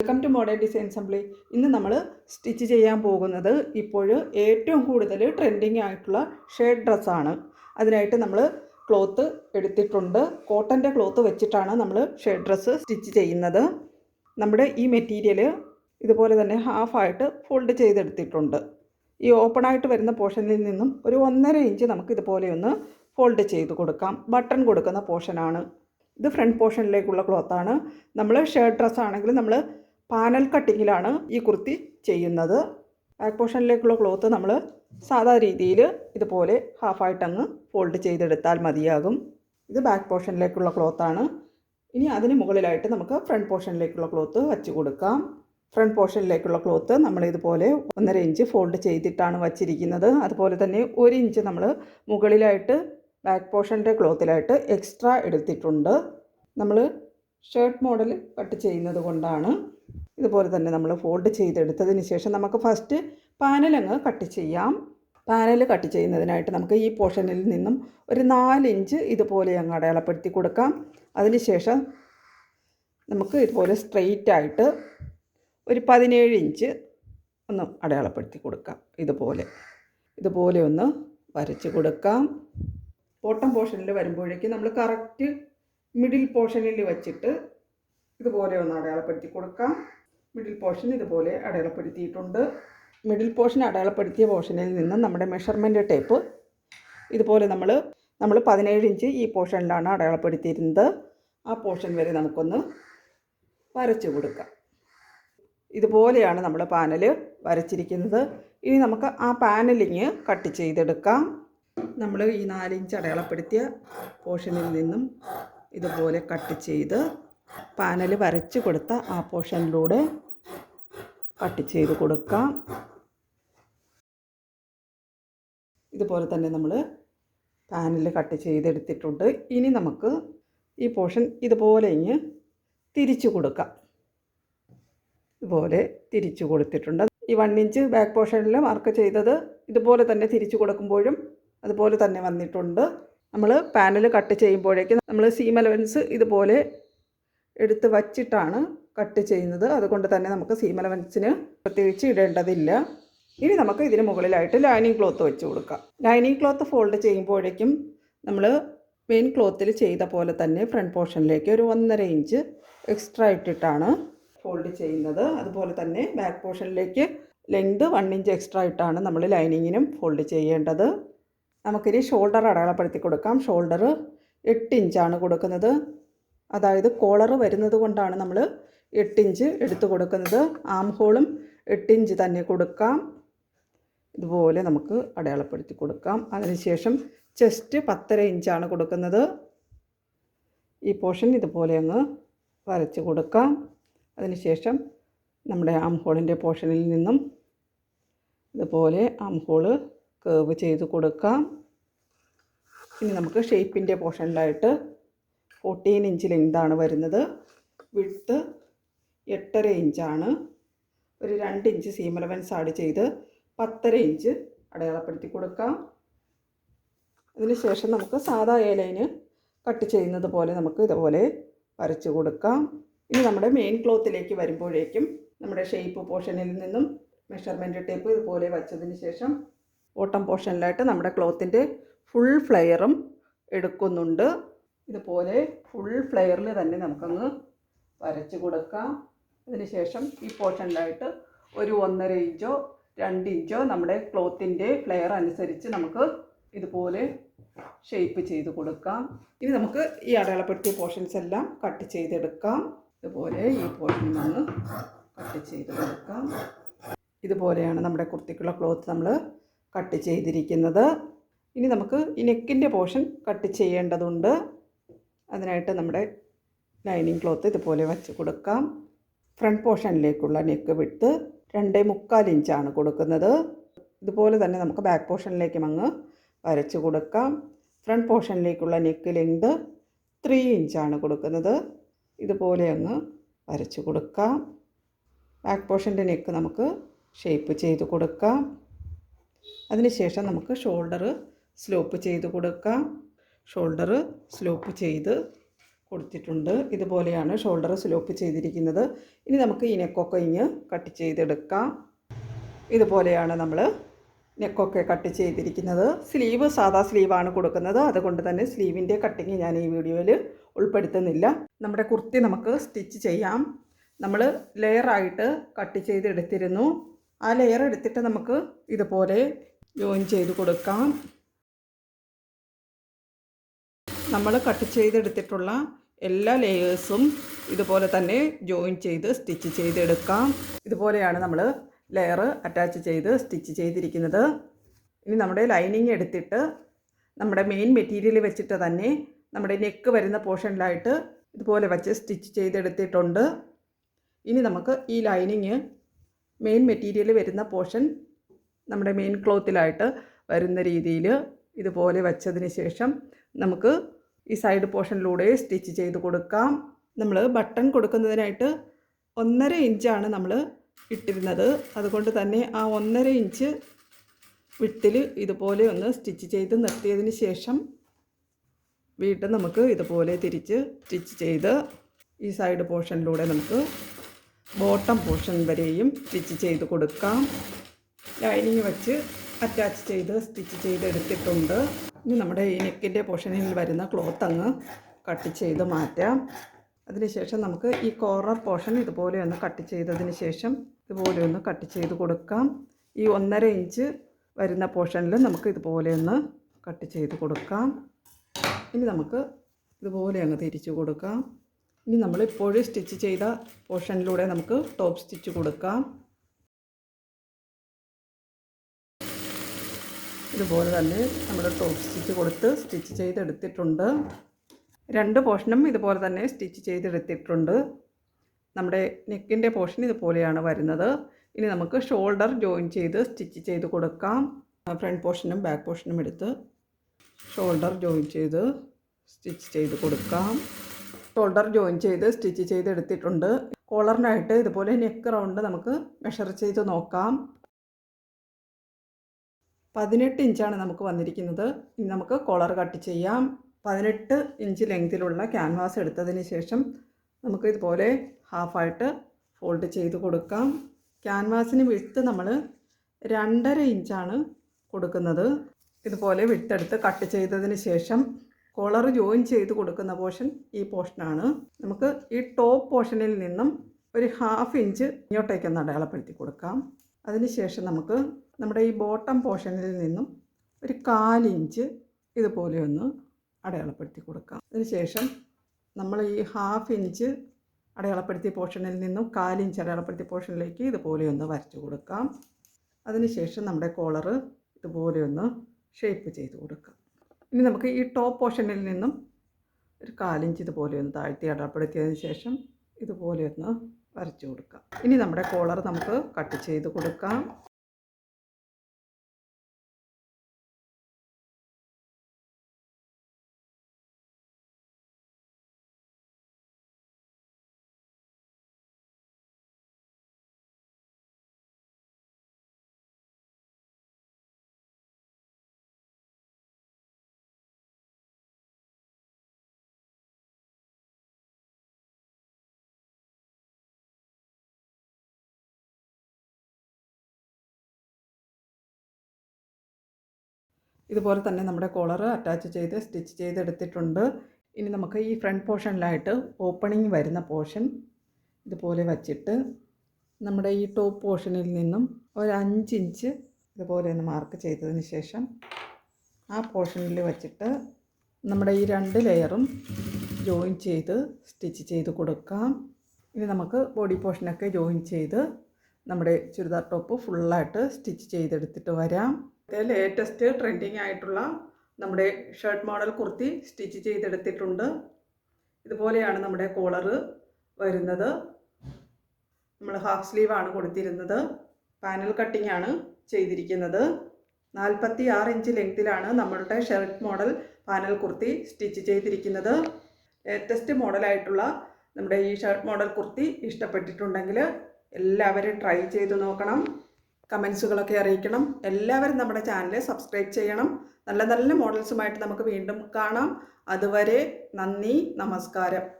Welcome to modern design assembly ഇന്ന് നമ്മൾ stitch ചെയ്യാൻ പോകുന്നത് ഇപ്പോൾ ഏറ്റവും കൂടുതൽ ട്രെൻഡിങ് ആയിട്ടുള്ള ഷേഡ് ഡ്രസ്സാണ് അതിനായിട്ട് നമ്മൾ ക്ലോത്ത് എടുത്തിട്ടുണ്ട്. കോട്ടന്റെ ക്ലോത്ത് വെച്ചിട്ടാണ് നമ്മൾ ഷേഡ് ഡ്രസ്സ് സ്റ്റിച്ച് ചെയ്യുന്നത്. നമ്മുടെ ഈ മെറ്റീരിയൽ ഇതുപോലെ തന്നെ ഹാഫായിട്ട് ഫോൾഡ് ചെയ്തെടുത്തിട്ടുണ്ട്. ഈ ഓപ്പണായിട്ട് വരുന്ന പോർഷനിൽ നിന്നും ഒരു ഒന്നര ഇഞ്ച് നമുക്ക് ഇതുപോലെ ഒന്ന് ഫോൾഡ് ചെയ്ത് കൊടുക്കാം. ബട്ടൺ കൊടുക്കുന്ന പോർഷനാണ് ഇത് ഫ്രണ്ട് പോർഷനിലേക്കുള്ള ക്ലോത്താണ് നമ്മൾ ഷർട്ട് ഡ്രസ്സാണെങ്കിൽ നമ്മൾ പാനൽ കട്ടിങ്ങിലാണ് ഈ കുർത്തി ചെയ്യുന്നത്. ബാക്ക് പോർഷനിലേക്കുള്ള ക്ലോത്ത് നമ്മൾ സാധാ രീതിയിൽ ഇതുപോലെ ഹാഫായിട്ട് അങ്ങ് ഫോൾഡ് ചെയ്തെടുത്താൽ മതിയാകും. ഇത് ബാക്ക് പോർഷനിലേക്കുള്ള ക്ലോത്താണ്. ഇനി അതിന് മുകളിലായിട്ട് നമുക്ക് ഫ്രണ്ട് പോർഷനിലേക്കുള്ള ക്ലോത്ത് വച്ച് കൊടുക്കാം. ഫ്രണ്ട് പോർഷനിലേക്കുള്ള ക്ലോത്ത് നമ്മൾ ഇതുപോലെ ഒന്നര ഇഞ്ച് ഫോൾഡ് ചെയ്തിട്ടാണ് വച്ചിരിക്കുന്നത്. അതുപോലെ തന്നെ ഒരു ഇഞ്ച് നമ്മൾ മുകളിലായിട്ട് ബാക്ക് പോർഷന്റെ ക്ലോത്തിലായിട്ട് എക്സ്ട്രാ എടുത്തിട്ടുണ്ട്. നമ്മൾ ഷർട്ട് മോഡൽ കട്ട് ചെയ്യുന്നത് കൊണ്ടാണ് ഇതുപോലെ തന്നെ നമ്മൾ ഫോൾഡ് ചെയ്തെടുത്തതിന് ശേഷം നമുക്ക് ഫസ്റ്റ് പാനൽ അങ്ങ് കട്ട് ചെയ്യാം. പാനൽ കട്ട് ചെയ്യുന്നതിനായിട്ട് നമുക്ക് ഈ പോർഷനിൽ നിന്നും ഒരു നാലിഞ്ച് ഇതുപോലെ അങ്ങ് അടയാളപ്പെടുത്തി കൊടുക്കാം. അതിനുശേഷം നമുക്ക് ഇതുപോലെ സ്ട്രെയിറ്റ് ആയിട്ട് ഒരു പതിനേഴ് ഇഞ്ച് ഒന്ന് അടയാളപ്പെടുത്തി കൊടുക്കാം. ഇതുപോലെ. ഇതുപോലെ ഒന്ന് വരച്ച് കൊടുക്കാം. ബോട്ടം പോർഷനിൽ വരുമ്പോഴേക്കും നമ്മൾ കറക്റ്റ് മിഡിൽ പോർഷനിൽ വച്ചിട്ട് ഇതുപോലെ ഒന്ന് അടയാളപ്പെടുത്തി കൊടുക്കാം. മിഡിൽ പോർഷൻ ഇതുപോലെ അടയാളപ്പെടുത്തിയിട്ടുണ്ട്. മിഡിൽ പോർഷൻ അടയാളപ്പെടുത്തിയ പോർഷനിൽ നിന്ന് നമ്മുടെ മെഷർമെന്റ് ടേപ്പ് ഇതുപോലെ നമ്മൾ നമ്മൾ പതിനേഴ് ഇഞ്ച് ഈ പോർഷനിലാണ് അടയാളപ്പെടുത്തിയിരുന്നത്. ആ പോർഷൻ വരെ നമുക്കൊന്ന് വരച്ചു കൊടുക്കാം. ഇതുപോലെയാണ് നമ്മൾ പാനൽ വരച്ചിരിക്കുന്നത്. ഇനി നമുക്ക് ആ പാനലിങ് കട്ട് ചെയ്തെടുക്കാം. നമ്മൾ ഈ നാലിഞ്ച് അടയാളപ്പെടുത്തിയ പോർഷനിൽ നിന്നും ഇതുപോലെ കട്ട് ചെയ്ത് പാനൽ വരച്ച് കൊടുത്ത ആ പോർഷനിലൂടെ കട്ട് ചെയ്ത് കൊടുക്കാം. ഇതുപോലെ തന്നെ നമ്മൾ പാനൽ കട്ട് ചെയ്തെടുത്തിട്ടുണ്ട്. ഇനി നമുക്ക് ഈ പോർഷൻ ഇതുപോലെ ഇങ്ങ് തിരിച്ചു കൊടുക്കാം. ഇതുപോലെ തിരിച്ചു കൊടുത്തിട്ടുണ്ട്. ഈ വൺ ഇഞ്ച് ബാക്ക് പോർഷനിൽ മാർക്ക് ചെയ്തത് ഇതുപോലെ തന്നെ തിരിച്ചു കൊടുക്കുമ്പോഴും അതുപോലെ തന്നെ വന്നിട്ടുണ്ട്. നമ്മൾ പാനൽ കട്ട് ചെയ്യുമ്പോഴേക്ക് നമ്മൾ സീം അലവൻസ് ഇതുപോലെ എടുത്ത് വച്ചിട്ടാണ് കട്ട് ചെയ്യുന്നത്. അതുകൊണ്ട് തന്നെ നമുക്ക് സീം അലവൻസിന് പ്രത്യേകിച്ച് ഇടേണ്ടതില്ല. ഇനി നമുക്ക് ഇതിന് മുകളിലായിട്ട് ലൈനിങ് ക്ലോത്ത് വെച്ച് കൊടുക്കാം. ലൈനിങ് ക്ലോത്ത് ഫോൾഡ് ചെയ്യുമ്പോഴേക്കും നമ്മൾ മെയിൻ ക്ലോത്തിൽ ചെയ്ത പോലെ തന്നെ ഫ്രണ്ട് പോർഷനിലേക്ക് ഒരു ഒന്നര ഇഞ്ച് എക്സ്ട്രാ ഇട്ടിട്ടാണ് ഫോൾഡ് ചെയ്യുന്നത്. അതുപോലെ തന്നെ ബാക്ക് പോർഷനിലേക്ക് ലെങ്ത് വൺ ഇഞ്ച് എക്സ്ട്രാ ഇട്ടാണ് നമ്മൾ ലൈനിങ്ങിനും ഫോൾഡ് ചെയ്യേണ്ടത്. നമുക്കിനി ഷോൾഡർ അടയാളപ്പെടുത്തി കൊടുക്കാം. ഷോൾഡർ എട്ട് ഇഞ്ചാണ് കൊടുക്കുന്നത്. അതായത് കോളർ വരുന്നത് കൊണ്ടാണ് നമ്മൾ എട്ട് ഇഞ്ച് എടുത്ത് കൊടുക്കുന്നത്. ആം ഹോളും എട്ട് ഇഞ്ച് തന്നെ കൊടുക്കാം. ഇതുപോലെ നമുക്ക് അടയാളപ്പെടുത്തി കൊടുക്കാം. അതിനുശേഷം ചെസ്റ്റ് പത്തര ഇഞ്ചാണ് കൊടുക്കുന്നത്. ഈ പോർഷൻ ഇതുപോലെ അങ്ങ് വരച്ച് കൊടുക്കാം. അതിനുശേഷം നമ്മുടെ ആം ഹോളിന്റെ പോർഷനിൽ നിന്നും ഇതുപോലെ ആം ഹോൾ കേവ് ചെയ്ത് കൊടുക്കാം. ഇനി നമുക്ക് ഷേപ്പിന്റെ പോർഷനിലായിട്ട് ഫോർട്ടീൻ ഇഞ്ച് ലെങ്താണ് വരുന്നത്. വിട്ട് എട്ടര ഇഞ്ചാണ് ഒരു രണ്ട് ഇഞ്ച് സീം അലവൻസ് ആഡ് ചെയ്ത് പത്തര ഇഞ്ച് അടയാളപ്പെടുത്തി കൊടുക്കാം. അതിനുശേഷം നമുക്ക് സാധാ ഏലൈന് കട്ട് ചെയ്യുന്നത് പോലെ നമുക്ക് ഇതുപോലെ വരച്ച് കൊടുക്കാം. ഇനി നമ്മുടെ മെയിൻ ക്ലോത്തിലേക്ക് വരുമ്പോഴേക്കും നമ്മുടെ ഷേപ്പ് പോർഷനിൽ നിന്നും മെഷർമെന്റ് ടേപ്പ് ഇതുപോലെ വച്ചതിന് ശേഷം ഓട്ടം പോർഷനിലായിട്ട് നമ്മുടെ ക്ലോത്തിന്റെ ഫുൾ ഫ്ലെയറും എടുക്കുന്നുണ്ട്. ഇതുപോലെ ഫുൾ ഫ്ലെയറിൽ തന്നെ നമുക്കങ്ങ് വരച്ച് കൊടുക്കാം. അതിനുശേഷം ഈ പോർഷനിലായിട്ട് ഒരു ഒന്നര ഇഞ്ചോ രണ്ട് ഇഞ്ചോ നമ്മുടെ ക്ലോത്തിന്റെ ഫ്ലെയർ അനുസരിച്ച് നമുക്ക് ഇതുപോലെ ഷേപ്പ് ചെയ്ത് കൊടുക്കാം. ഇനി നമുക്ക് ഈ അടയാളപ്പെടുത്തിയ പോർഷൻസ് എല്ലാം കട്ട് ചെയ്തെടുക്കാം. ഇതുപോലെ ഈ പോർഷനിൽ നിന്ന് കട്ട് ചെയ്ത് കൊടുക്കാം. ഇതുപോലെയാണ് നമ്മുടെ കുർത്തിക്കുള്ള ക്ലോത്ത് നമ്മൾ കട്ട് ചെയ്തിരിക്കുന്നത്. ഇനി നമുക്ക് ഈ നെക്കിന്റെ പോർഷൻ കട്ട് ചെയ്യേണ്ടതുണ്ട്. അതിനായിട്ട് നമ്മുടെ ലൈനിങ് ക്ലോത്ത് ഇതുപോലെ വച്ച് കൊടുക്കാം. ഫ്രണ്ട് പോർഷനിലേക്കുള്ള നെക്ക് വിട്ട് രണ്ടേ മുക്കാൽ ഇഞ്ചാണ് കൊടുക്കുന്നത്. ഇതുപോലെ തന്നെ നമുക്ക് ബാക്ക് പോർഷനിലേക്കും അങ്ങ് വരച്ച് കൊടുക്കാം. ഫ്രണ്ട് പോർഷനിലേക്കുള്ള നെക്ക് ലെങ്ത് ത്രീ ഇഞ്ചാണ് കൊടുക്കുന്നത്. ഇതുപോലെ അങ്ങ് വരച്ച് കൊടുക്കാം. ബാക്ക് പോർഷന്റെ നെക്ക് നമുക്ക് ഷേപ്പ് ചെയ്ത് കൊടുക്കാം. അതിനുശേഷം നമുക്ക് ഷോൾഡർ സ്ലോപ്പ് ചെയ്ത് കൊടുക്കാം. ഷോൾഡർ സ്ലോപ്പ് ചെയ്ത് കൊടുത്തിട്ടുണ്ട്. ഇതുപോലെയാണ് ഷോൾഡർ സ്ലോപ്പ് ചെയ്തിരിക്കുന്നത്. ഇനി നമുക്ക് ഈ നെക്കൊക്കെ ഇങ്ങ് കട്ട് ചെയ്തെടുക്കാം. ഇതുപോലെയാണ് നമ്മൾ നെക്കൊക്കെ കട്ട് ചെയ്തിരിക്കുന്നത്. സ്ലീവ് സാധാ സ്ലീവാണ് കൊടുക്കുന്നത്. അതുകൊണ്ട് തന്നെ സ്ലീവിന്റെ കട്ടിങ് ഞാൻ ഈ വീഡിയോയിൽ ഉൾപ്പെടുത്തുന്നില്ല. നമ്മുടെ കുർത്തി നമുക്ക് സ്റ്റിച്ച് ചെയ്യാം. നമ്മൾ ലെയറായിട്ട് കട്ട് ചെയ്തെടുത്തിരുന്നു. ആ ലെയർ എടുത്തിട്ട് നമുക്ക് ഇതുപോലെ ജോയിൻ ചെയ്ത് കൊടുക്കാം. നമ്മൾ കട്ട് ചെയ്തെടുത്തിട്ടുള്ള എല്ലാ ലെയേഴ്സും ഇതുപോലെ തന്നെ ജോയിൻ ചെയ്ത് സ്റ്റിച്ച് ചെയ്തെടുക്കാം. ഇതുപോലെയാണ് നമ്മൾ ലെയർ അറ്റാച്ച് ചെയ്ത് സ്റ്റിച്ച് ചെയ്തിരിക്കുന്നത്. ഇനി നമ്മുടെ ലൈനിങ് എടുത്തിട്ട് നമ്മുടെ മെയിൻ മെറ്റീരിയൽ വെച്ചിട്ട് തന്നെ നമ്മുടെ നെക്ക് വരുന്ന പോർഷനിലായിട്ട് ഇതുപോലെ വെച്ച് സ്റ്റിച്ച് ചെയ്തെടുത്തിട്ടുണ്ട്. ഇനി നമുക്ക് ഈ ലൈനിങ് മെയിൻ മെറ്റീരിയൽ വരുന്ന പോർഷൻ നമ്മുടെ മെയിൻ ക്ലോത്തിലായിട്ട് വരുന്ന രീതിയിൽ ഇതുപോലെ വച്ചതിന് ശേഷം നമുക്ക് ഈ സൈഡ് പോർഷനിലൂടെ സ്റ്റിച്ച് ചെയ്ത് കൊടുക്കാം. നമ്മൾ ബട്ടൺ കൊടുക്കുന്നതിനായിട്ട് ഒന്നര ഇഞ്ചാണ് നമ്മൾ ഇട്ടിരുന്നത്. അതുകൊണ്ട് തന്നെ ആ ഒന്നര ഇഞ്ച് വിട്ടിൽ ഇതുപോലെ ഒന്ന് സ്റ്റിച്ച് ചെയ്ത് നിർത്തിയതിന് ശേഷം വീണ്ടും നമുക്ക് ഇതുപോലെ തിരിച്ച് സ്റ്റിച്ച് ചെയ്ത് ഈ സൈഡ് പോർഷനിലൂടെ നമുക്ക് ബോട്ടം പോർഷൻ വരെയും സ്റ്റിച്ച് ചെയ്ത് കൊടുക്കാം. ലൈനിങ് വെച്ച് അറ്റാച്ച് ചെയ്ത് സ്റ്റിച്ച് ചെയ്തെടുത്തിട്ടുണ്ട്. ഇനി നമ്മുടെ ഈ നെക്കിന്റെ പോർഷനിൽ വരുന്ന ക്ലോത്ത് അങ്ങ് കട്ട് ചെയ്ത് മാറ്റാം. അതിനുശേഷം നമുക്ക് ഈ കോർണർ പോർഷൻ ഇതുപോലെ ഒന്ന് കട്ട് ചെയ്തതിന് ശേഷം ഇതുപോലെ ഒന്ന് കട്ട് ചെയ്ത് കൊടുക്കാം. ഈ ഒന്നര ഇഞ്ച് വരുന്ന പോർഷനിൽ നമുക്ക് ഇതുപോലെ ഒന്ന് കട്ട് ചെയ്ത് കൊടുക്കാം. ഇനി നമുക്ക് ഇതുപോലെ അങ്ങ് തിരിച്ചു കൊടുക്കാം. ഇനി നമ്മൾ ഇപ്പോഴും സ്റ്റിച്ച് ചെയ്ത പോർഷനിലൂടെ നമുക്ക് ടോപ്പ് സ്റ്റിച്ച് കൊടുക്കാം. ഇതുപോലെ തന്നെ നമ്മൾ ടോപ്പ് സ്റ്റിച്ച് കൊടുത്ത് സ്റ്റിച്ച് ചെയ്തെടുത്തിട്ടുണ്ട്. രണ്ട് പോർഷനും ഇതുപോലെ തന്നെ സ്റ്റിച്ച് ചെയ്തെടുത്തിട്ടുണ്ട്. നമ്മുടെ നെക്കിന്റെ പോർഷൻ ഇതുപോലെയാണ് വരുന്നത്. ഇനി നമുക്ക് ഷോൾഡർ ജോയിൻ ചെയ്ത് സ്റ്റിച്ച് ചെയ്ത് കൊടുക്കാം. ഫ്രണ്ട് പോർഷനും ബാക്ക് പോർഷനും എടുത്ത് ഷോൾഡർ ജോയിൻ ചെയ്ത് സ്റ്റിച്ച് ചെയ്ത് കൊടുക്കാം. ഷോൾഡർ ജോയിൻ ചെയ്ത് സ്റ്റിച്ച് ചെയ്തെടുത്തിട്ടുണ്ട്. കോളറിനായിട്ട് ഇതുപോലെ നെക്ക് റൗണ്ട് നമുക്ക് മെഷർ ചെയ്ത് നോക്കാം. പതിനെട്ട് ഇഞ്ചാണ് നമുക്ക് വന്നിരിക്കുന്നത്. ഇനി നമുക്ക് കോളർ കട്ട് ചെയ്യാം. പതിനെട്ട് ഇഞ്ച് ലെങ്തിലുള്ള ക്യാൻവാസ് എടുത്തതിന് ശേഷം നമുക്ക് ഇതുപോലെ ഹാഫായിട്ട് ഫോൾഡ് ചെയ്ത് കൊടുക്കാം. ക്യാൻവാസിന് വിട്ട് നമ്മൾ രണ്ടര ഇഞ്ചാണ് കൊടുക്കുന്നത്. ഇതുപോലെ വിട്ടെടുത്ത് കട്ട് ചെയ്തതിന് ശേഷം കോളർ ജോയിൻ ചെയ്ത് കൊടുക്കുന്ന പോർഷൻ ഈ പോർഷനാണ് നമുക്ക് ഈ ടോപ്പ് പോർഷനിൽ നിന്നും ഒരു ഹാഫ് ഇഞ്ച് ഇങ്ങോട്ടേക്കൊന്ന് അടയാളപ്പെടുത്തി കൊടുക്കാം. അതിനുശേഷം നമുക്ക് നമ്മുടെ ഈ ബോട്ടം പോർഷനിൽ നിന്നും ഒരു കാലിഞ്ച് ഇതുപോലെ ഒന്ന് അടയാളപ്പെടുത്തി കൊടുക്കാം. അതിനുശേഷം നമ്മൾ ഈ ഹാഫ് ഇഞ്ച് അടയാളപ്പെടുത്തിയ പോർഷനിൽ നിന്നും കാലിഞ്ച് അടയാളപ്പെടുത്തിയ പോർഷനിലേക്ക് ഇതുപോലെ ഒന്ന് വരച്ചു കൊടുക്കാം. അതിനുശേഷം നമ്മുടെ കോളറ് ഇതുപോലെ ഒന്ന് ഷേപ്പ് ചെയ്ത് കൊടുക്കാം. ഇനി നമുക്ക് ഈ ടോപ്പ് പോർഷനിൽ നിന്നും ഒരു കാലിഞ്ച് ഇതുപോലെ ഒന്ന് താഴ്ത്തി അടയാളപ്പെടുത്തിയതിന് ശേഷം ഇതുപോലെ ഒന്ന് വരച്ചു കൊടുക്കാം. ഇനി നമ്മുടെ കോളർ നമുക്ക് കട്ട് ചെയ്ത് കൊടുക്കാം. ഇതുപോലെ തന്നെ നമ്മുടെ കോളർ അറ്റാച്ച് ചെയ്ത് സ്റ്റിച്ച് ചെയ്തെടുത്തിട്ടുണ്ട്. ഇനി നമുക്ക് ഈ ഫ്രണ്ട് പോർഷനിലായിട്ട് ഓപ്പണിങ് വരുന്ന പോർഷൻ ഇതുപോലെ വച്ചിട്ട് നമ്മുടെ ഈ ടോപ്പ് പോർഷനിൽ നിന്നും ഒരു അഞ്ച് ഇഞ്ച് ഇതുപോലെ ഒന്ന് മാർക്ക് ചെയ്തതിന് ശേഷം ആ പോർഷനിൽ വച്ചിട്ട് നമ്മുടെ ഈ രണ്ട് ലെയറും ജോയിൻ ചെയ്ത് സ്റ്റിച്ച് ചെയ്ത് കൊടുക്കാം. ഇനി നമുക്ക് ബോഡി പോർഷനൊക്കെ ജോയിൻ ചെയ്ത് നമ്മുടെ ചുരിദാർ ടോപ്പ് ഫുള്ളായിട്ട് സ്റ്റിച്ച് ചെയ്തെടുത്തിട്ട് വരാം. ലേറ്റസ്റ്റ് ട്രെൻഡിങ് ആയിട്ടുള്ള നമ്മുടെ ഷർട്ട് മോഡൽ കുർത്തി സ്റ്റിച്ച് ചെയ്തെടുത്തിട്ടുണ്ട്. ഇതുപോലെയാണ് നമ്മുടെ കോളറ് വരുന്നത്. നമ്മൾ ഹാഫ് സ്ലീവ് ആണ് കൊടുത്തിരുന്നത്. പാനൽ കട്ടിംഗ് ആണ് ചെയ്തിരിക്കുന്നത്. നാൽപ്പത്തി ആറ് ഇഞ്ച് ലെങ്തിലാണ് നമ്മളുടെ shirt model panel kurti stitch ചെയ്തിരിക്കുന്നത്. ലേറ്റസ്റ്റ് മോഡലായിട്ടുള്ള നമ്മുടെ ഈ ഷർട്ട് മോഡൽ കുർത്തി ഇഷ്ടപ്പെട്ടിട്ടുണ്ടെങ്കിൽ എല്ലാവരും ട്രൈ ചെയ്ത് നോക്കണം. കമൻസുകളൊക്കെ അറിയിക്കണം. എല്ലാവരും നമ്മുടെ ചാനൽ സബ്സ്ക്രൈബ് ചെയ്യണം. നല്ല നല്ല മോഡൽസുമായിട്ട് നമുക്ക് വീണ്ടും കാണാം. അതുവരെ നന്ദി നമസ്കാരം.